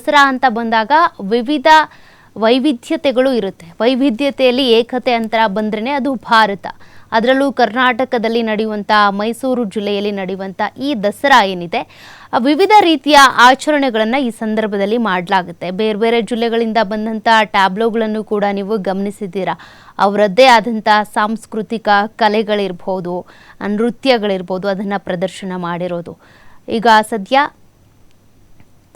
ದಸರಾ ಅಂತ ಬಂದಾಗ ವಿವಿಧ ವೈವಿಧ್ಯತೆಗಳು ಇರುತ್ತೆ. ವೈವಿಧ್ಯತೆಯಲ್ಲಿ ಏಕತೆ ಅಂತ ಬಂದ್ರೇ ಅದು ಭಾರತ. ಅದರಲ್ಲೂ ಕರ್ನಾಟಕದಲ್ಲಿ ನಡೆಯುವಂಥ ಮೈಸೂರು ಜಿಲ್ಲೆಯಲ್ಲಿ ನಡೆಯುವಂಥ ಈ ದಸರಾ ಏನಿದೆ, ವಿವಿಧ ರೀತಿಯ ಆಚರಣೆಗಳನ್ನು ಈ ಸಂದರ್ಭದಲ್ಲಿ ಮಾಡಲಾಗುತ್ತೆ. ಬೇರೆ ಬೇರೆ ಜಿಲ್ಲೆಗಳಿಂದ ಬಂದಂಥ ಟ್ಯಾಬ್ಲೋಗಳನ್ನು ಕೂಡ ನೀವು ಗಮನಿಸಿದ್ದೀರಾ. ಅವರದ್ದೇ ಆದಂಥ ಸಾಂಸ್ಕೃತಿಕ ಕಲೆಗಳಿರ್ಬೋದು, ನೃತ್ಯಗಳಿರ್ಬೋದು, ಅದನ್ನು ಪ್ರದರ್ಶನ ಮಾಡಿರೋದು. ಈಗ ಸದ್ಯ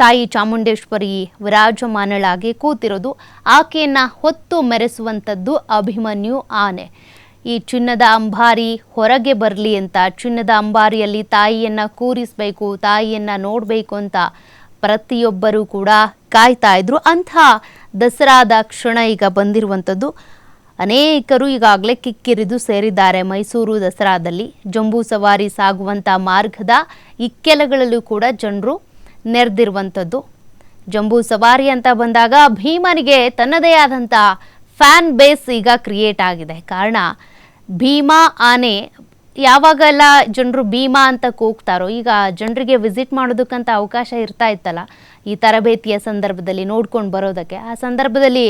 ತಾಯಿ ಚಾಮುಂಡೇಶ್ವರಿ ವಿರಾಜಮಾನಳಾಗಿ ಕೂತಿರೋದು ಆಕೆಯನ್ನ ಹೊತ್ತು ಮೆರೆಸುವಂಥದ್ದು ಅಭಿಮನ್ಯು ಆನೆ. ಈ ಚಿನ್ನದ ಅಂಬಾರಿ ಹೊರಗೆ ಬರಲಿ ಅಂತ ಚಿನ್ನದ ಅಂಬಾರಿಯಲ್ಲಿ ತಾಯಿಯನ್ನ ಕೂರಿಸಬೇಕು, ತಾಯಿಯನ್ನ ನೋಡಬೇಕು ಅಂತ ಪ್ರತಿಯೊಬ್ಬರೂ ಕೂಡ ಕಾಯ್ತಾ ಇದ್ರು. ಅಂತಹ ದಸರಾದ ಕ್ಷಣ ಈಗ ಬಂದಿರುವಂಥದ್ದು. ಅನೇಕರು ಈಗಾಗಲೇ ಕಿಕ್ಕಿರಿದು ಸೇರಿದ್ದಾರೆ ಮೈಸೂರು ದಸರಾದಲ್ಲಿ. ಜಂಬೂ ಸವಾರಿ ಸಾಗುವಂಥ ಮಾರ್ಗದ ಇಕ್ಕೆಲಗಳಲ್ಲೂ ಕೂಡ ಜನರು ನೆರೆದಿರುವಂಥದ್ದು. ಜಂಬೂ ಸವಾರಿ ಅಂತ ಬಂದಾಗ ಭೀಮನಿಗೆ ತನ್ನದೇ ಆದಂಥ ಫ್ಯಾನ್ ಬೇಸ್ ಈಗ ಕ್ರಿಯೇಟ್ ಆಗಿದೆ. ಕಾರಣ, ಭೀಮಾ ಆನೆ, ಯಾವಾಗೆಲ್ಲ ಜನರು ಭೀಮಾ ಅಂತ ಕೂಗ್ತಾರೋ, ಈಗ ಜನರಿಗೆ ವಿಸಿಟ್ ಮಾಡೋದಕ್ಕಂತ ಅವಕಾಶ ಇರ್ತಾ ಇತ್ತಲ್ಲ, ಈ ತರಬೇತಿಯ ಸಂದರ್ಭದಲ್ಲಿ ನೋಡ್ಕೊಂಡು ಬರೋದಕ್ಕೆ. ಆ ಸಂದರ್ಭದಲ್ಲಿ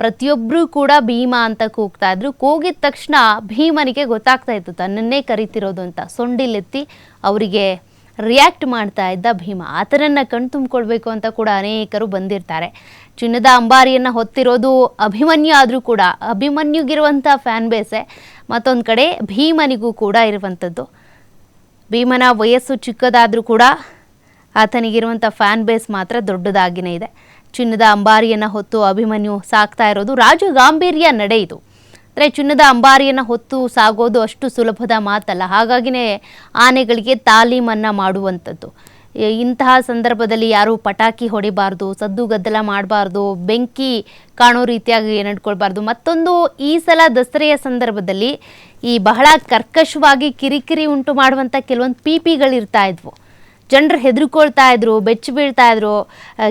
ಪ್ರತಿಯೊಬ್ಬರೂ ಕೂಡ ಭೀಮಾ ಅಂತ ಕೂಗ್ತಾ ಇದ್ರು. ಕೂಗಿದ ತಕ್ಷಣ ಭೀಮನಿಗೆ ಗೊತ್ತಾಗ್ತಾ ಇತ್ತು, ತನ್ನನ್ನೇ ಕರಿತಿರೋದು ಅಂತ. ಸೊಂಡಿಲೆತ್ತಿ ಅವರಿಗೆ ರಿಯಾಕ್ಟ್ ಮಾಡ್ತಾ ಇದ್ದ ಭೀಮ. ಆತನನ್ನ ಕಣ್ ತುಂಬಿಕೊಳ್ಬೇಕು ಅಂತ ಕೂಡ ಅನೇಕರು ಬಂದಿರ್ತಾರೆ. ಚಿನ್ನದ ಅಂಬಾರಿಯನ್ನು ಹೊತ್ತಿರೋದು ಅಭಿಮನ್ಯು ಆದರೂ ಕೂಡ ಅಭಿಮನ್ಯುಗಿರುವಂಥ ಫ್ಯಾನ್ ಬೇಸೆ ಮತ್ತೊಂದು ಕಡೆ ಭೀಮನಿಗೂ ಕೂಡ ಇರುವಂಥದ್ದು ಭೀಮನ ವಯಸ್ಸು ಚಿಕ್ಕದಾದರೂ ಕೂಡ ಆತನಿಗಿರುವಂಥ ಫ್ಯಾನ್ ಬೇಸ್ ಮಾತ್ರ ದೊಡ್ಡದಾಗಿನೇ ಇದೆ. ಚಿನ್ನದ ಅಂಬಾರಿಯನ್ನು ಹೊತ್ತು ಅಭಿಮನ್ಯು ಸಾಕ್ತಾ ಇರೋದು ರಾಜು ಗಾಂಭೀರ್ಯ ನಡೆ ಇದು. ಅಂದರೆ ಚಿನ್ನದ ಅಂಬಾರಿಯನ್ನು ಹೊತ್ತು ಸಾಗೋದು ಅಷ್ಟು ಸುಲಭದ ಮಾತಲ್ಲ. ಹಾಗಾಗಿನೇ ಆನೆಗಳಿಗೆ ತಾಲೀಮನ್ನು ಮಾಡುವಂಥದ್ದು. ಇಂತಹ ಸಂದರ್ಭದಲ್ಲಿ ಯಾರು ಪಟಾಕಿ ಹೊಡಿಬಾರ್ದು, ಸದ್ದು ಗದ್ದಲ ಮಾಡಬಾರ್ದು, ಬೆಂಕಿ ಕಾಣೋ ರೀತಿಯಾಗಿ ನಡ್ಕೊಳ್ಬಾರ್ದು. ಮತ್ತೊಂದು, ಈ ಸಲ ದಸರೆಯ ಸಂದರ್ಭದಲ್ಲಿ ಈ ಬಹಳ ಕರ್ಕಶವಾಗಿ ಕಿರಿಕಿರಿ ಉಂಟು ಮಾಡುವಂಥ ಕೆಲವೊಂದು ಪಿ ಪಿಗಳಿರ್ತಾ ಇದ್ವು. ಜನರು ಹೆದರ್ಕೊಳ್ತಾ ಇದ್ರು, ಬೆಚ್ಚ ಬೀಳ್ತಾ ಇದ್ರು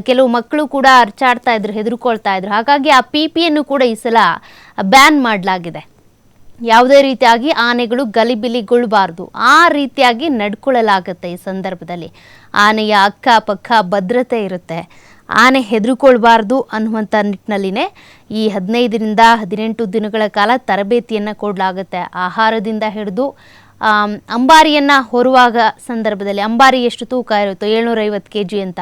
ಕೆಲವು ಮಕ್ಕಳು ಕೂಡ ಅರ್ಚಾಡ್ತಾ ಇದ್ರು, ಹೆದರ್ಕೊಳ್ತಾ ಇದ್ರು. ಹಾಗಾಗಿ ಆ ಪಿ ಪಿಯನ್ನು ಕೂಡ ಈ ಸಲ ಬ್ಯಾನ್ ಮಾಡಲಾಗಿದೆ. ಯಾವುದೇ ರೀತಿಯಾಗಿ ಆನೆಗಳು ಗಲಿಬಿಲಿಗೊಳ್ಬಾರ್ದು. ಆ ರೀತಿಯಾಗಿ ನಡ್ಕೊಳ್ಳಲಾಗುತ್ತೆ ಈ ಸಂದರ್ಭದಲ್ಲಿ. ಆನೆಯ ಅಕ್ಕಪಕ್ಕ ಭದ್ರತೆ ಇರುತ್ತೆ. ಆನೆ ಹೆದರ್ಕೊಳ್ಬಾರ್ದು ಅನ್ನುವಂಥ ನಿಟ್ಟಿನಲ್ಲಿನೇ ಈ ಹದಿನೈದರಿಂದ ಹದಿನೆಂಟು ದಿನಗಳ ಕಾಲ ತರಬೇತಿಯನ್ನು ಕೊಡಲಾಗುತ್ತೆ. ಆಹಾರದಿಂದ ಹಿಡಿದು ಅಂಬಾರಿಯನ್ನು ಹೊರುವಾಗ ಸಂದರ್ಭದಲ್ಲಿ ಅಂಬಾರಿ ಎಷ್ಟು ತೂಕ ಇರುತ್ತೋ ಏಳ್ನೂರೈವತ್ತು ಕೆ ಜಿ ಅಂತ.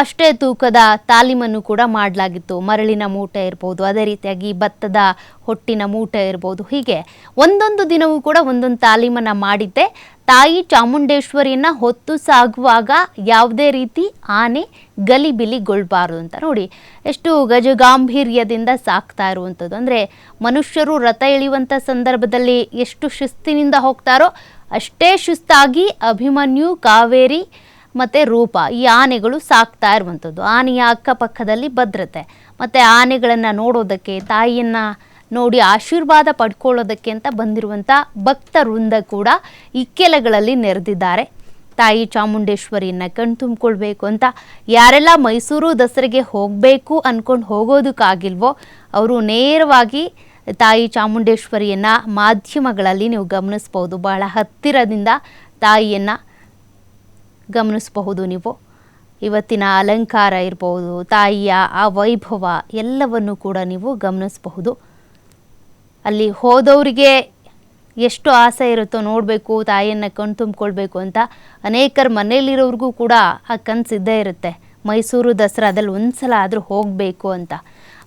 ಅಷ್ಟೇ ತೂಕದ ತಾಲೀಮನ್ನು ಕೂಡ ಮಾಡಲಾಗಿತ್ತು. ಮರಳಿನ ಮೂಟೆ ಇರ್ಬೋದು, ಅದೇ ರೀತಿಯಾಗಿ ಭತ್ತದ ಹೊಟ್ಟಿನ ಮೂಟೆ ಇರ್ಬೋದು, ಹೀಗೆ ಒಂದೊಂದು ದಿನವೂ ಕೂಡ ಒಂದೊಂದು ತಾಲೀಮನ್ನು ಮಾಡಿದ್ದೆ. ತಾಯಿ ಚಾಮುಂಡೇಶ್ವರಿಯನ್ನ ಹೊತ್ತು ಸಾಗುವಾಗ ಯಾವುದೇ ರೀತಿ ಆನೆ ಗಲಿಬಿಲಿಗೊಳ್ಬಾರ್ದು ಅಂತ ನೋಡಿ, ಎಷ್ಟು ಗಜಗಾಂಭೀರ್ಯದಿಂದ ಸಾಕ್ತಾ ಇರುವಂಥದ್ದು. ಅಂದರೆ ಮನುಷ್ಯರು ರಥ ಎಳೆಯುವಂಥ ಸಂದರ್ಭದಲ್ಲಿ ಎಷ್ಟು ಶಿಸ್ತಿನಿಂದ ಹೋಗ್ತಾರೋ ಅಷ್ಟೇ ಶಿಸ್ತಾಗಿ ಅಭಿಮನ್ಯು ಕಾವೇರಿ ಮತ್ತು ರೂಪ, ಈ ಆನೆಗಳು ಸಾಕ್ತಾ ಇರುವಂಥದ್ದು. ಆನೆಯ ಅಕ್ಕಪಕ್ಕದಲ್ಲಿ ಭದ್ರತೆ. ಮತ್ತು ಆನೆಗಳನ್ನು ನೋಡೋದಕ್ಕೆ, ತಾಯಿಯನ್ನು ನೋಡಿ ಆಶೀರ್ವಾದ ಪಡ್ಕೊಳ್ಳೋದಕ್ಕೆ ಅಂತ ಬಂದಿರುವಂಥ ಭಕ್ತ ವೃಂದ ಕೂಡ ಇಕ್ಕೆಲಗಳಲ್ಲಿ ನೆರೆದಿದ್ದಾರೆ. ತಾಯಿ ಚಾಮುಂಡೇಶ್ವರಿಯನ್ನ ಕಣ್ತುಂಬಿಕೊಳ್ಬೇಕು ಅಂತ ಯಾರೆಲ್ಲ ಮೈಸೂರು ದಸರೆಗೆ ಹೋಗಬೇಕು ಅಂದ್ಕೊಂಡು ಹೋಗೋದಕ್ಕಾಗಿಲ್ವೋ, ಅವರು ನೇರವಾಗಿ ತಾಯಿ ಚಾಮುಂಡೇಶ್ವರಿಯನ್ನು ಮಾಧ್ಯಮಗಳಲ್ಲಿ ನೀವು ಗಮನಿಸ್ಬೋದು. ಬಹಳ ಹತ್ತಿರದಿಂದ ತಾಯಿಯನ್ನು ಗಮನಿಸಬಹುದು ನೀವು. ಇವತ್ತಿನ ಅಲಂಕಾರ ಇರಬಹುದು ತಾಯಿಯ ಆ ವೈಭವ ಎಲ್ಲವನ್ನು ಕೂಡ ನೀವು ಗಮನಿಸಬಹುದು. ಅಲ್ಲಿ ಹೋದವರಿಗೆ ಎಷ್ಟು ಆಸೆ ಇರುತ್ತೋ ನೋಡಬೇಕು, ತಾಯಿಯನ್ನು ಕಣ್ ತುಂಬಿಕೊಳ್ಬೇಕು ಅಂತ ಅನೇಕರ ಮನೆಯಲ್ಲಿರೋರಿಗೂ ಕೂಡ ಆ ಕನಸಿದ್ದೇ ಇರುತ್ತೆ. ಮೈಸೂರು ದಸರಾದಲ್ಲಿ ಒಂದು ಸಲ ಆದರೂ ಹೋಗಬೇಕು ಅಂತ.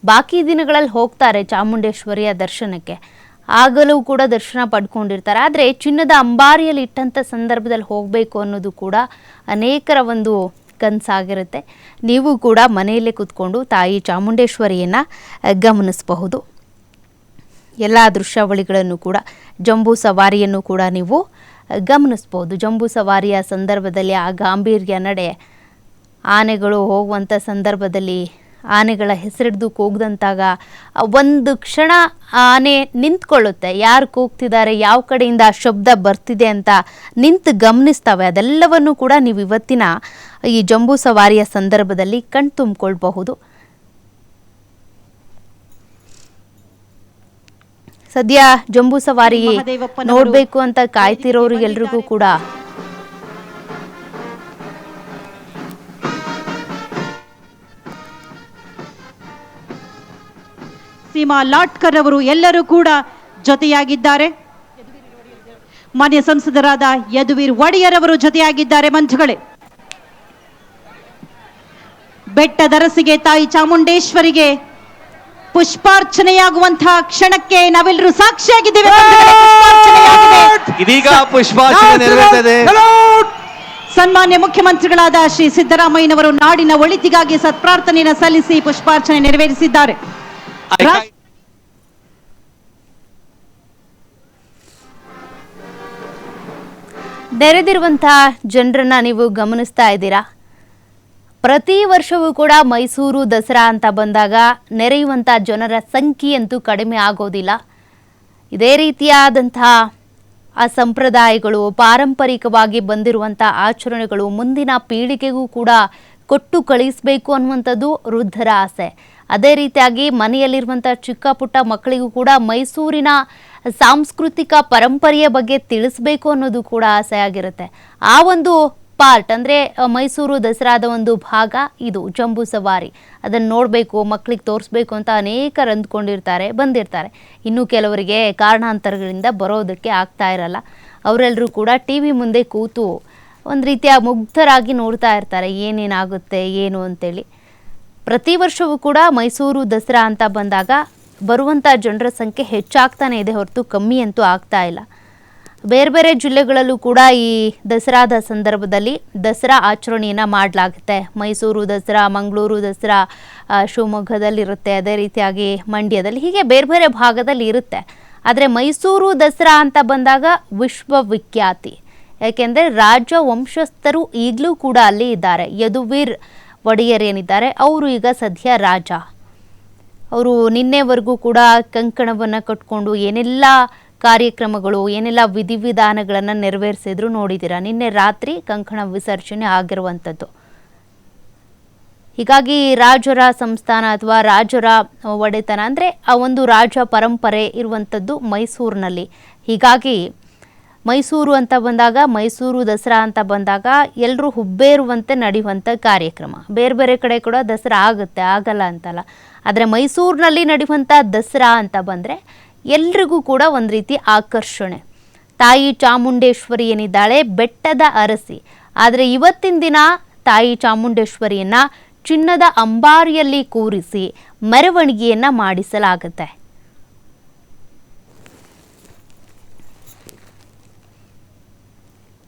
ಬಾಕಿ ದಿನಗಳಲ್ಲಿ ಹೋಗ್ತಾರೆ ಚಾಮುಂಡೇಶ್ವರಿಯ ದರ್ಶನಕ್ಕೆ. ಆಗಲೂ ಕೂಡ ದರ್ಶನ ಪಡ್ಕೊಂಡಿರ್ತಾರೆ. ಆದರೆ ಚಿನ್ನದ ಅಂಬಾರಿಯಲ್ಲಿ ಇಟ್ಟಂಥ ಸಂದರ್ಭದಲ್ಲಿ ಹೋಗಬೇಕು ಅನ್ನೋದು ಕೂಡ ಅನೇಕರ ಒಂದು ಕನಸಾಗಿರುತ್ತೆ. ನೀವು ಕೂಡ ಮನೆಯಲ್ಲೇ ಕೂತ್ಕೊಂಡು ತಾಯಿ ಚಾಮುಂಡೇಶ್ವರಿಯನ್ನು ಗಮನಿಸಬಹುದು. ಎಲ್ಲ ದೃಶ್ಯಾವಳಿಗಳನ್ನು ಕೂಡ, ಜಂಬೂ ಸವಾರಿಯನ್ನು ಕೂಡ ನೀವು ಗಮನಿಸ್ಬೋದು ಜಂಬೂ ಸವಾರಿಯ ಸಂದರ್ಭದಲ್ಲಿ ಆ ಗಾಂಭೀರ್ಯ ನಡೆ, ಆನೆಗಳು ಹೋಗುವಂಥ ಸಂದರ್ಭದಲ್ಲಿ ಆನೆಗಳ ಹೆಸರಿಡ್ದು ಕೂಗ್ದಂತಾಗ ಒಂದು ಕ್ಷಣ ಆನೆ ನಿಂತ್ಕೊಳ್ಳುತ್ತೆ. ಯಾರು ಕೂಗ್ತಿದ್ದಾರೆ ಯಾವ ಕಡೆಯಿಂದ ಆ ಶಬ್ದ ಬರ್ತಿದೆ ಅಂತ ನಿಂತು ಗಮನಿಸ್ತವೆ. ಅದೆಲ್ಲವನ್ನು ಕೂಡ ನೀವು ಇವತ್ತಿನ ಈ ಜಂಬೂ ಸವಾರಿಯ ಸಂದರ್ಭದಲ್ಲಿ ಕಣ್ತುಂಬಿಕೊಳ್ಬಹುದು ಸದ್ಯ ಜಂಬೂ ಸವಾರಿ ನೋಡಬೇಕು ಅಂತ ಕಾಯ್ತಿರೋರಿಗೆಲ್ರಿಗೂ ಕೂಡ. ಸೀಮಾ ಲಾಟ್ಕರ್ ಅವರು ಎಲ್ಲರೂ ಕೂಡ ಜೊತೆಯಾಗಿದ್ದಾರೆ. ಮಾನ್ಯ ಸಂಸದರಾದ ಯದುವೀರ್ ಒಡೆಯರ್ ಅವರು ಜೊತೆಯಾಗಿದ್ದಾರೆ ಮಂಜುಗಳೇ ಬೆಟ್ಟದರಸಿಗೆ ತಾಯಿ ಚಾಮುಂಡೇಶ್ವರಿಗೆ ಪುಷ್ಪಾರ್ಚನೆಯಾಗುವಂತಹ ಕ್ಷಣಕ್ಕೆ ನಾವೆಲ್ಲರೂ ಸಾಕ್ಷಿಯಾಗಿದ್ದೇವೆ. ಇದೀಗ ಪುಷ್ಪಾರ್ಚನೆ ಸನ್ಮಾನ್ಯ ಮುಖ್ಯಮಂತ್ರಿಗಳಾದ ಶ್ರೀ ಸಿದ್ದರಾಮಯ್ಯನವರು ನಾಡಿನ ಒಳಿತಿಗಾಗಿ ಸತ್ಪ್ರಾರ್ಥನೆಯನ್ನು ಸಲ್ಲಿಸಿ ಪುಷ್ಪಾರ್ಚನೆ ನೆರವೇರಿಸಿದ್ದಾರೆ. ರಾ- ನೆರೆದಿರುವಂತಹ ಜನರನ್ನ ನೀವು ಗಮನಿಸ್ತಾ ಇದ್ದೀರಾ? ಪ್ರತಿ ವರ್ಷವೂ ಕೂಡ ಮೈಸೂರು ದಸರಾ ಅಂತ ಬಂದಾಗ ನೆರೆಯುವಂಥ ಜನರ ಸಂಖ್ಯೆಯಂತೂ ಕಡಿಮೆ ಆಗೋದಿಲ್ಲ. ಇದೇ ರೀತಿಯಾದಂತಹ ಆ ಸಂಪ್ರದಾಯಗಳು ಪಾರಂಪರಿಕವಾಗಿ ಬಂದಿರುವಂಥ ಆಚರಣೆಗಳು ಮುಂದಿನ ಪೀಳಿಗೆಗೂ ಕೂಡ ಕೊಟ್ಟು ಕಳಿಸಬೇಕು ಅನ್ನುವಂಥದ್ದು ವೃದ್ಧರ ಆಸೆ. ಅದೇ ರೀತಿಯಾಗಿ ಮನೆಯಲ್ಲಿರುವಂಥ ಚಿಕ್ಕ ಪುಟ್ಟ ಮಕ್ಕಳಿಗೂ ಕೂಡ ಮೈಸೂರಿನ ಸಾಂಸ್ಕೃತಿಕ ಪರಂಪರೆಯ ಬಗ್ಗೆ ತಿಳಿಸ್ಬೇಕು ಅನ್ನೋದು ಕೂಡ ಆಸೆ ಆಗಿರುತ್ತೆ ಆ ಒಂದು ಪಾರ್ಟ್ ಅಂದರೆ ಮೈಸೂರು ದಸರಾದ ಒಂದು ಭಾಗ ಇದು, ಜಂಬೂ ಸವಾರಿ. ಅದನ್ನು ನೋಡಬೇಕು ಮಕ್ಕಳಿಗೆ ತೋರಿಸ್ಬೇಕು ಅಂತ ಅನೇಕರು ಅಂದ್ಕೊಂಡಿರ್ತಾರೆ, ಬಂದಿರ್ತಾರೆ. ಇನ್ನು ಕೆಲವರಿಗೆ ಕಾರಣಾಂತರಗಳಿಂದ ಬರೋದಕ್ಕೆ ಆಗ್ತಾ ಇರಲ್ಲ. ಅವರೆಲ್ಲರೂ ಕೂಡ ಟಿ ವಿ ಮುಂದೆ ಕೂತು ಒಂದು ರೀತಿಯ ಮುಗ್ಧರಾಗಿ ನೋಡ್ತಾ ಇರ್ತಾರೆ, ಏನೇನಾಗುತ್ತೆ, ಏನು ಅಂತೇಳಿ. ಪ್ರತಿ ವರ್ಷವೂ ಕೂಡ ಮೈಸೂರು ದಸರಾ ಅಂತ ಬಂದಾಗ ಬರುವಂಥ ಜನರ ಸಂಖ್ಯೆ ಹೆಚ್ಚಾಗ್ತಾನೆ ಇದೆ ಹೊರತು ಕಮ್ಮಿ ಅಂತೂ ಆಗ್ತಾ ಇಲ್ಲ. ಬೇರೆ ಬೇರೆ ಜಿಲ್ಲೆಗಳಲ್ಲೂ ಕೂಡ ಈ ದಸರಾದ ಸಂದರ್ಭದಲ್ಲಿ ದಸರಾ ಆಚರಣೆಯನ್ನು ಮಾಡಲಾಗುತ್ತೆ. ಮೈಸೂರು ದಸರಾ, ಮಂಗಳೂರು ದಸರಾ ಶಿವಮೊಗ್ಗದಲ್ಲಿರುತ್ತೆ, ಅದೇ ರೀತಿಯಾಗಿ ಮಂಡ್ಯದಲ್ಲಿ ಹೀಗೆ ಬೇರೆ ಬೇರೆ ಭಾಗದಲ್ಲಿ ಇರುತ್ತೆ. ಆದರೆ ಮೈಸೂರು ದಸರಾ ಅಂತ ಬಂದಾಗ ವಿಶ್ವವಿಖ್ಯಾತಿ ಯಾಕೆಂದರೆ ರಾಜ ವಂಶಸ್ಥರು ಈಗಲೂ ಕೂಡ ಅಲ್ಲಿ ಇದ್ದಾರೆ. ಯದುವೀರ್ ಒಡೆಯರ್ ಏನಿದ್ದಾರೆ ಅವರು ಈಗ ಸದ್ಯ ರಾಜ. ಅವರು ನಿನ್ನೆವರೆಗೂ ಕೂಡ ಕಂಕಣವನ್ನು ಕಟ್ಕೊಂಡು ಏನೆಲ್ಲ ಕಾರ್ಯಕ್ರಮಗಳು, ಏನೆಲ್ಲ ವಿಧಿವಿಧಾನಗಳನ್ನು ನೆರವೇರಿಸಿದ್ರು ನೋಡಿದ್ದೀರಾ ನಿನ್ನೆ ರಾತ್ರಿ ಕಂಕಣ ವಿಸರ್ಜನೆ ಆಗಿರುವಂಥದ್ದು. ಹೀಗಾಗಿ ರಾಜರ ಸಂಸ್ಥಾನ ಅಥವಾ ರಾಜರ ಒಡೆತನ ಅಂದರೆ ಆ ಒಂದು ರಾಜ ಪರಂಪರೆ ಇರುವಂಥದ್ದು ಮೈಸೂರಿನಲ್ಲಿ. ಹೀಗಾಗಿ ಮೈಸೂರು ಅಂತ ಬಂದಾಗ, ಮೈಸೂರು ದಸರಾ ಅಂತ ಬಂದಾಗ ಎಲ್ಲರೂ ಹುಬ್ಬೇರುವಂತೆ ನಡೆಯುವಂಥ ಕಾರ್ಯಕ್ರಮ. ಬೇರೆ ಬೇರೆ ಕಡೆ ಕೂಡ ದಸರಾ ಆಗುತ್ತೆ, ಆಗಲ್ಲ ಅಂತಲ್ಲ. ಆದರೆ ಮೈಸೂರಿನಲ್ಲಿ ನಡೆಯುವಂಥ ದಸರಾ ಅಂತ ಬಂದರೆ ಎಲ್ರಿಗೂ ಕೂಡ ಒಂದು ರೀತಿ ಆಕರ್ಷಣೆ. ತಾಯಿ ಚಾಮುಂಡೇಶ್ವರಿ ಏನಿದ್ದಾಳೆ? ಬೆಟ್ಟದ ಅರಸಿ. ಆದರೆ ಇವತ್ತಿನ ದಿನ ತಾಯಿ ಚಾಮುಂಡೇಶ್ವರಿಯನ್ನು ಚಿನ್ನದ ಅಂಬಾರಿಯಲ್ಲಿ ಕೂರಿಸಿ ಮೆರವಣಿಗೆಯನ್ನು ಮಾಡಿಸಲಾಗುತ್ತೆ.